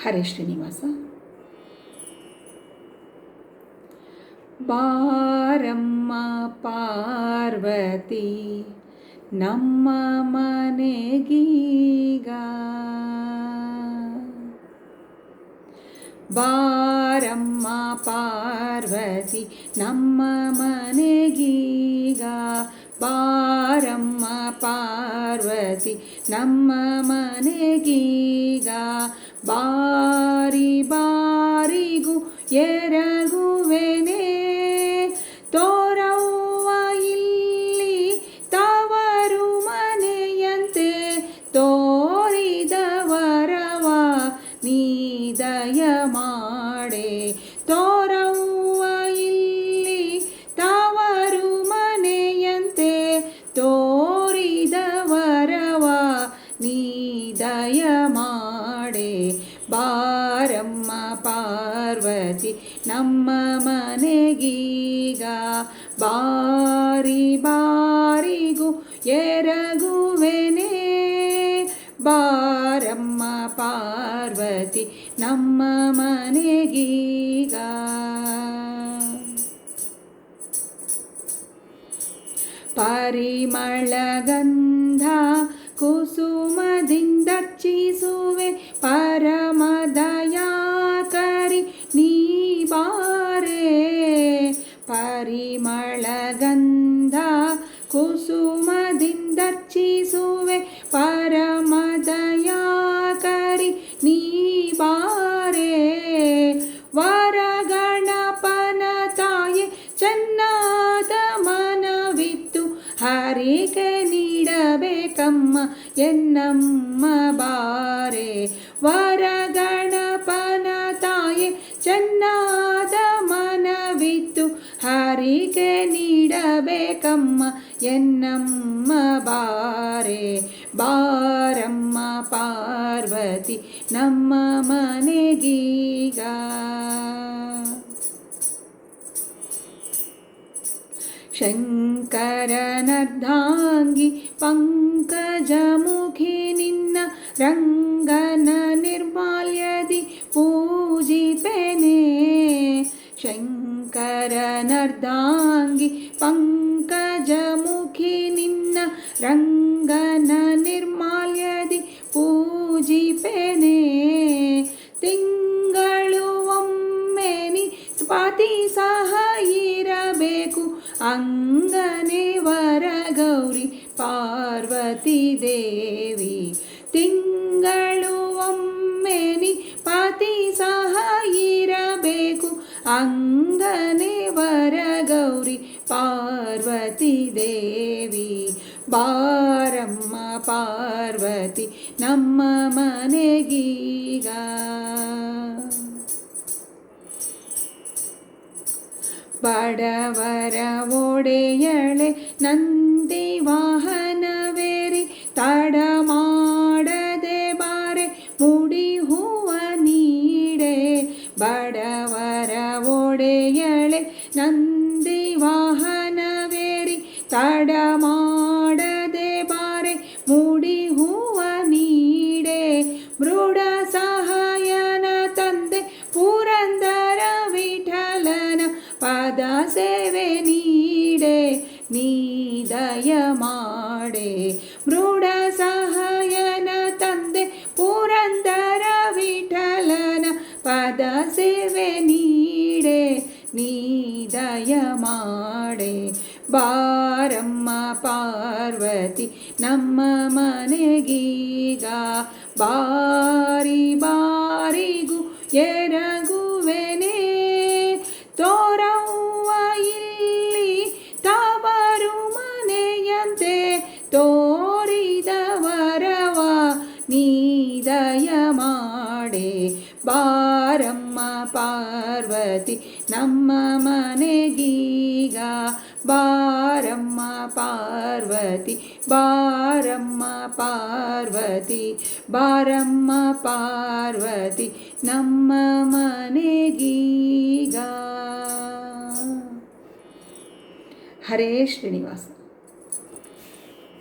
ಹರೇ ಶ್ರೀನಿವಾಸ. ಬಾರಮ್ಮ ಪಾರ್ವತಿ ನಮ್ಮ ಮನೆಗೀಗ. ಬಾರಮ್ಮ ಪಾರ್ವತಿ ನಮ್ಮ ಮನೆಗೀಗ. ಬಾರಮ್ಮ ಪಾರ್ವತಿ, ನಮ್ಮ ಮನೆಗೀಗ ಬಾರಿ ಬಾರಿಗೂ ಎರಗುವೆನೆ, ತೋರವ್ವ ಇಲ್ಲಿ ತವರು ಮನೆಯಂತೆ ತೋರಿದವರವ ನೀ ದಯ ಮಾಡೆ. ತೋರವ್ವ ಇಲ್ಲಿ ತವರು ಮನೆಯಂತೆ ತೋರಿದ ನಮ್ಮ ಮನೆಗೀಗ ಬಾರಿ ಬಾರಿಗೂ ಎರಗುವೆನೆ. ಬಾರಮ್ಮ ಪಾರ್ವತಿ ನಮ್ಮ ಮನೆಗೀಗ. ಪರಿಮಳಗಂಧ ಕುಸುಮದಿಂದರ್ಚಿಸುವೆ ಪರಮದಯಾಕರಿ ಕುಸುಮದಿಂದರ್ಚಿಸುವೆ ಪರಮದಯಾಕರಿ ನೀ ಬಾರೆ. ವರಗಣಪನ ತಾಯೆ ಚೆನ್ನಾದ ಮನವಿತ್ತು. ಹರಿಕೆ ನೀಡಬೇಕಮ್ಮ ಎನ್ನಮ್ಮ ಬಾರೆ. ವರಗಣಪನ ನೀಡಬೇಕಮ್ಮ ಎನ್ನಮ್ಮ ಬಾರೆ ಬಾರಮ್ಮ ಪಾರ್ವತಿ ನಮ್ಮ ಮನೆಗೀಗ ಶಂಕರನರ್ಧಾಂಗಿ ಪಂಕಜಮುಖಿ ನಿನ್ನ ರಂಗನ ನಿರ್ಮಾಲ್ಯದಿ ಶಂಕರನರ್ಧಾಂಗಿ ಪಂಕಜಮುಖಿ ನಿನ್ನ ರಂಗನ ನಿರ್ಮಾಲ್ಯದಿ ಪೂಜಿಪೆನೆ. ತಿಂಗಳು ಒಮ್ಮೆ ನಿ ಪತಿ ಸಹ ಇರಬೇಕು, ಅಂಗನೆ ವರಗೌರಿ ಪಾರ್ವತಿ ದೇವಿ. ತಿಂಗಳು ಒಮ್ಮೆ ನಿ ಪತಿ ಸಹ ಇರಬೇಕು ಅಂಗನೆ ವರ ಗೌರಿ ಪಾರ್ವತಿ ದೇವಿ ಬಾರಮ್ಮ ಪಾರ್ವತಿ ನಮ್ಮ ಮನೆಗೀಗ ಬಡವರ ಒಡೆಯಳೆ ನಂದಿ ವಾಹನವೇರಿ ಬಡವರ ಒಡೆಯಳೆ ನಂದಿ ವಾಹನವೇರಿ ತಡ ಮಾಡದೆ ಬಾರೆ ಮುಡಿ ಹೂವ ನೀಡೆ ಮೃಡ ಸಹಾಯನ ತಂದೆ ಪುರಂದರ ವಿಠಲನ ಪಾದ ಸೇವೆ ನೀಡೆ ನೀ ದಯ ಮಾಡೆ ಮೃಡ ಪದ ಸೇವೆ ನೀಡೆ ನೀದಯ ಮಾಡೆ. ಬಾರಮ್ಮ ಪಾರ್ವತಿ, ನಮ್ಮ ಮನೆಗೀಗ ಬಾರಿ ಬಾರಿಗೂ ಎರಗುವೆನೆ. ತೋರವ್ವ ಇಲ್ಲಿ ತವರು ಮನೆಯಂತೆ ತೋರಿದ ವರವ ಪಾರ್ವತಿ ನಮ್ಮ ಮನೆಗೀಗ ಬಾರಮ್ಮ ಪಾರ್ವತಿ ಬಾರಮ್ಮ ಪಾರ್ವತಿ ಬಾರಮ್ಮ ಪಾರ್ವತಿ ನಮ್ಮ ಮನೆಗೀಗ. ಹರೇ ಶ್ರೀನಿವಾಸ.